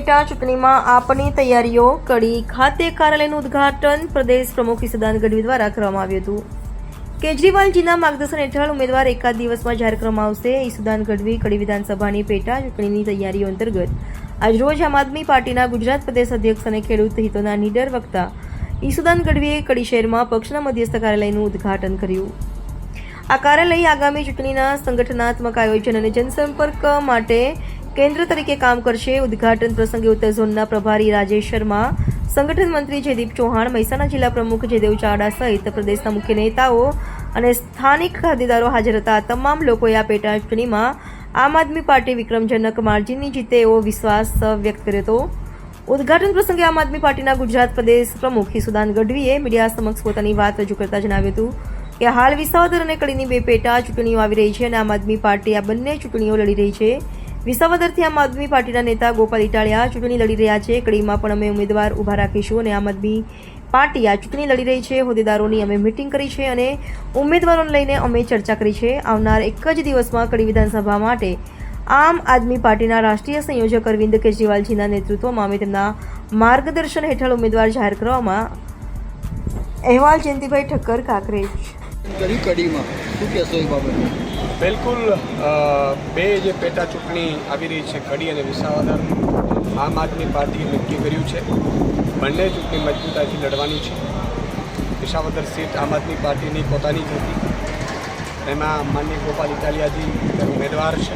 પેટા ચૂંટણીમાં આપની તૈયારીઓ કડી ખાતે કાર્યાલયનું ઉદઘાટન પ્રદેશ પ્રમુખ ઈસદાન ગઢવી દ્વારા કરવામાં આવ્યું હતું. કેજરીવાલજીના માર્ગદર્શન હેઠળ ઉમેદવાર એકાદ દિવસમાં જાહેર કરવામાં આવશે. ઈસુદાન ગઢવી કડી વિધાનસભાની પેટા ચૂંટણીની તૈયારીઓ અંતર્ગત આજરોજ આમ આદમી પાર્ટીના ગુજરાત પ્રદેશ અધ્યક્ષ અને ખેડૂત હિતોના નીડર વક્તા ઈસુદાન ગઢવીએ કડી શહેરમાં પક્ષના મધ્યસ્થ કાર્યાલયનું ઉદ્ઘાટન કર્યું. આ કાર્યાલય આગામી ચૂંટણીના સંગઠનાત્મક આયોજન અને જનસંપર્ક માટે કેન્દ્ર તરીકે કામ કરશે. ઉદ્ઘાટન પ્રસંગે ઉત્તર ઝોનના પ્રભારી રાજેશ શર્મા, સંગઠન મંત્રી જયદીપ ચૌહાણ, મહેસાણા જિલ્લા પ્રમુખ જયદેવ ચાવડા સહિત પ્રદેશના મુખ્ય નેતાઓ અને સ્થાનિક ખાતેદારો હાજર હતા. તમામ લોકોએ આ પેટા ચૂંટણીમાં આમ આદમી પાર્ટી વિક્રમજનક માર્જિનની જીતે એવો વિશ્વાસ વ્યક્ત કર્યો હતો. ઉદઘાટન પ્રસંગે આમ આદમી પાર્ટીના ગુજરાત પ્રદેશ પ્રમુખ હિસુદાન ગઢવીએ મીડિયા સમક્ષ પોતાની વાત રજૂ કરતા જણાવ્યું હતું કે હાલ વિસાવદર અને કડીની બે પેટા ચૂંટણીઓ આવી રહી છે અને આમ આદમી પાર્ટી આ બંને ચૂંટણીઓ લડી રહી છે. વિસાવદરથી આમ આદમી પાર્ટીના નેતા ગોપાલ ઇટાળિયા ચૂંટણી લડી રહ્યા છે. કડીમાં પણ અમે ઉમેદવાર ઊભા રાખીશું અને આમ આદમી પાર્ટી આ ચૂંટણી લડી રહી છે. હોદ્દેદારોની અમે મિટિંગ કરી છે અને ઉમેદવારોને લઈને અમે ચર્ચા કરી છે. આવનાર એક જ દિવસમાં કડી વિધાનસભા માટે આમ આદમી પાર્ટીના રાષ્ટ્રીય સંયોજક અરવિંદ કેજરીવાલજીના નેતૃત્વમાં અમે તેમના માર્ગદર્શન હેઠળ ઉમેદવાર જાહેર કરવામાં અહેવાલ જયંતિભાઈ ઠક્કર કાકરેજ કડીમાં? શું કહેશો એ બાબતે બિલકુલ બે જે પેટા ચૂંટણી આવી રહી છે, કડી અને વિસાવદર, આમ આદમી પાર્ટીએ નક્કી કર્યું છે. બંને ચૂંટણી મજબૂતાઈથી લડવાની છે. વિસાવદર સીટ આમ આદમી પાર્ટીની પોતાની જ હતી. એમાં માનની ગોપાલ ઇટાલિયાજી ઉમેદવાર છે.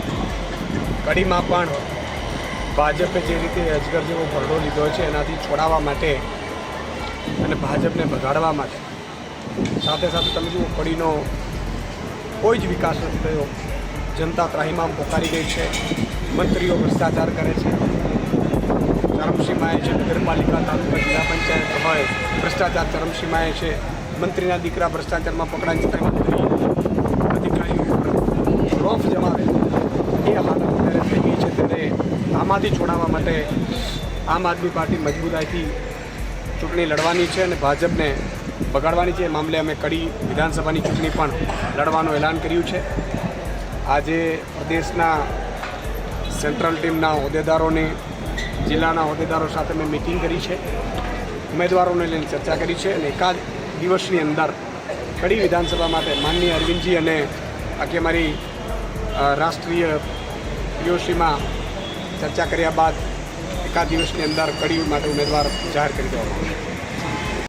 કડીમાં પણ ભાજપે જે રીતે અજગર જેવો ભરડો લીધો છે, એનાથી છોડાવવા માટે અને ભાજપને ભગાડવા માટે. સાથે સાથે તમે જુઓ, કડીનો કોઈ જ વિકાસ નથી થયો. જનતા ત્રાહીમામ પોકારી ગઈ છે. મંત્રીઓ ભ્રષ્ટાચાર કરે છે. ચરમસીમાએ છે નગરપાલિકા તાલુકા જિલ્લા પંચાયત હોય, ભ્રષ્ટાચાર ચરમસીમાએ છે. મંત્રીના દીકરા ભ્રષ્ટાચારમાં પકડાઈ જતા મંત્રી, અધિકારીઓ રોફ જમાવે. એ હાલત અત્યારે થઈ ગઈ છે તેને આમાંથી છોડાવવા માટે આમ આદમી પાર્ટી મજબૂતાઈથી ચૂંટણી લડવાની છે અને ભાજપને બગાડવાની છે એ મામલે અમે કડી વિધાનસભાની ચૂંટણી પણ લડવાનું એલાન કર્યું છે. આજે પ્રદેશના સેન્ટ્રલ ટીમના હોદ્દેદારોની, જિલ્લાના હોદ્દેદારો સાથે મેં મિટિંગ કરી છે. ઉમેદવારોને લઈને ચર્ચા કરી છે અને એકાદ દિવસની અંદર કડી વિધાનસભા માટે માનનીય અરવિંદજી અને આખી અમારી રાષ્ટ્રીય પીઓસીમાં ચર્ચા કર્યા બાદ એકાદ દિવસની અંદર કડી માટે ઉમેદવાર જાહેર કરી દેવામાં આવશે.